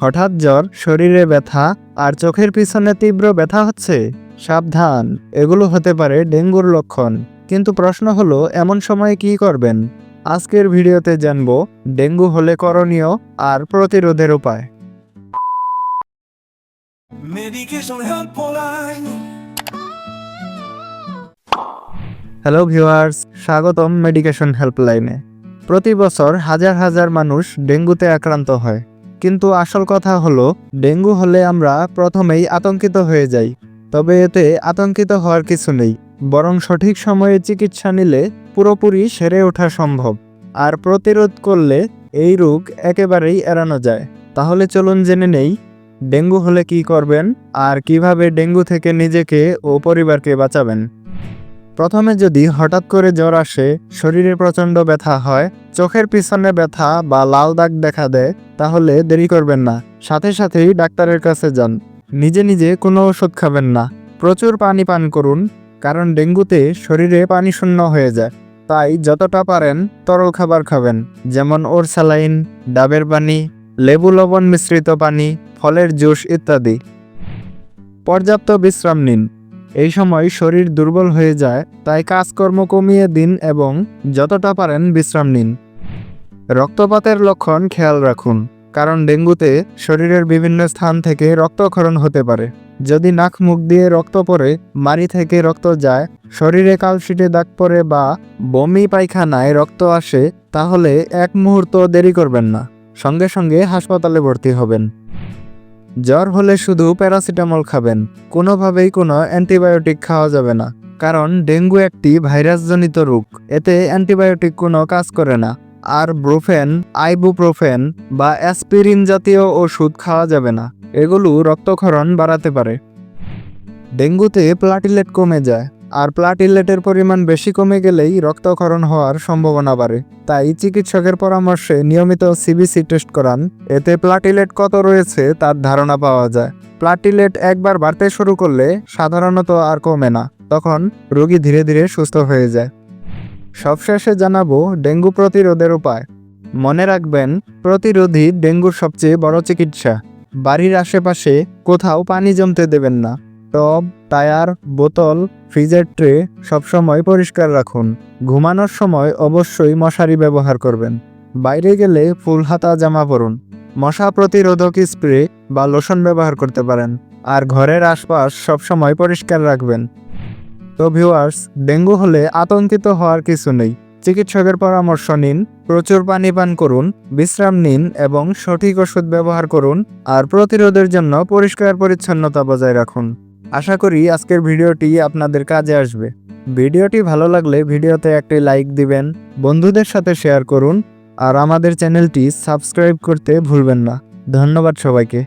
হঠাৎ জ্বর শরীরে ব্যথা আর চোখের পিছনে তীব্র ব্যথা হচ্ছে। সাবধান এগুলো হতে পারে ডেঙ্গুর লক্ষণ। কিন্তু প্রশ্ন হলো এমন সময়ে কি করবেন? আজকের ভিডিওতে জানব ডেঙ্গু হলে করণীয় আর প্রতিরোধের উপায়। হ্যালো ভিউয়ার্স স্বাগতম মেডিকেশন হেল্পলাইনে প্রতি বছর হাজার হাজার মানুষ ডেঙ্গুতে আক্রান্ত হয়। কিন্তু আসল কথা হলো, ডেঙ্গু হলে আমরা প্রথমেই আতঙ্কিত হয়ে যাই। তবে এতে আতঙ্কিত হওয়ার কিছু নেই, বরং সঠিক সময়ে চিকিৎসা নিলে পুরোপুরি সেরে ওঠা সম্ভব। আর প্রতিরোধ করলে এই রোগ একেবারেই এড়ানো যায়। তাহলে চলুন জেনে নেই, ডেঙ্গু হলে কি করবেন আর কীভাবে ডেঙ্গু থেকে নিজেকে ও পরিবারকে বাঁচাবেন। প্রথমে যদি হঠাৎ করে জ্বর আসে, শরীরে প্রচণ্ড ব্যথা হয়, চোখের পিছনে ব্যথা বা লাল দাগ দেখা দেয়, তাহলে দেরি করবেন না। সাথে সাথেই ডাক্তারের কাছে যান। নিজে নিজে কোনো ওষুধ খাবেন না। প্রচুর পানি পান করুন, কারণ ডেঙ্গুতে শরীরে পানি শূন্য হয়ে যায়। তাই যতটা পারেন তরল খাবার খাবেন, যেমন ওর স্যালাইন, ডাবের পানি, লেবু লবণ মিশ্রিত পানি, ফলের জুস ইত্যাদি। পর্যাপ্ত বিশ্রাম নিন। এই সময় শরীর দুর্বল হয়ে যায়, তাই কাজকর্ম কমিয়ে দিন এবং যতটা পারেন বিশ্রাম নিন। রক্তপাতের লক্ষণ খেয়াল রাখুন, কারণ ডেঙ্গুতে শরীরের বিভিন্ন স্থান থেকে রক্তক্ষরণ হতে পারে। যদি নাক মুখ দিয়ে রক্ত পড়ে মারি থেকে রক্ত যায়, শরীরে কালশিটে দাগ পড়ে বা বমি পায়খানায় রক্ত আসে, তাহলে এক মুহূর্ত দেরি করবেন না। সঙ্গে সঙ্গে হাসপাতালে ভর্তি হবেন। জ্বর হলে শুধু প্যারাসিটামল খাবেন, কোনোভাবেই কোনো অ্যান্টিবায়োটিক খাওয়া যাবে না, কারণ ডেঙ্গু একটি ভাইরাসজনিত রোগ, এতে অ্যান্টিবায়োটিক কোনো কাজ করে না, আর ব্রোফেন, আইবুপ্রোফেন বা অ্যাসপিরিন জাতীয় ওষুধ খাওয়া যাবে না, এগুলো রক্তক্ষরণ বাড়াতে পারে। ডেঙ্গুতে প্লাটিলেট কমে যায় আর প্লাটিলেটের পরিমাণ বেশি কমে গেলেই রক্তক্ষরণ হওয়ার সম্ভাবনা বাড়ে। তাই চিকিৎসকের পরামর্শে নিয়মিত সিবিসি টেস্ট করান। এতে প্লাটিলেট কত রয়েছে তার ধারণা পাওয়া যায়। প্লাটিলেট একবার বাড়তে শুরু করলে সাধারণত আর কমে না, তখন রোগী ধীরে ধীরে সুস্থ হয়ে যায়। সবশেষে জানাব ডেঙ্গু প্রতিরোধের উপায়। মনে রাখবেন প্রতিরোধী ডেঙ্গুর সবচেয়ে বড় চিকিৎসা। বাড়ির আশেপাশে কোথাও পানি জমতে দেবেন না। টব, টায়ার, বোতল, ফ্রিজের ট্রে সবসময় পরিষ্কার রাখুন। ঘুমানোর সময় অবশ্যই মশারি ব্যবহার করবেন। বাইরে গেলে ফুল হাতা জামা পরুন। মশা প্রতিরোধক স্প্রে বা লোশন ব্যবহার করতে পারেন। আর ঘরের আশপাশ সবসময় পরিষ্কার রাখবেন। তো ভিউয়ার্স ডেঙ্গু হলে আতঙ্কিত হওয়ার কিছু নেই। চিকিৎসকের পরামর্শ নিন, প্রচুর পানি পান করুন, বিশ্রাম নিন এবং সঠিক ওষুধ ব্যবহার করুন আর প্রতিরোধের জন্য পরিষ্কার পরিচ্ছন্নতা বজায় রাখুন। আশা করি আজকের ভিডিওটি আপনাদের কাজে আসবে। ভিডিওটি ভালো লাগলে ভিডিওতে একটি লাইক দিবেন, বন্ধুদের সাথে শেয়ার করুন, আর আমাদের চ্যানেলটি সাবস্ক্রাইব করতে ভুলবেন না। ধন্যবাদ সবাইকে।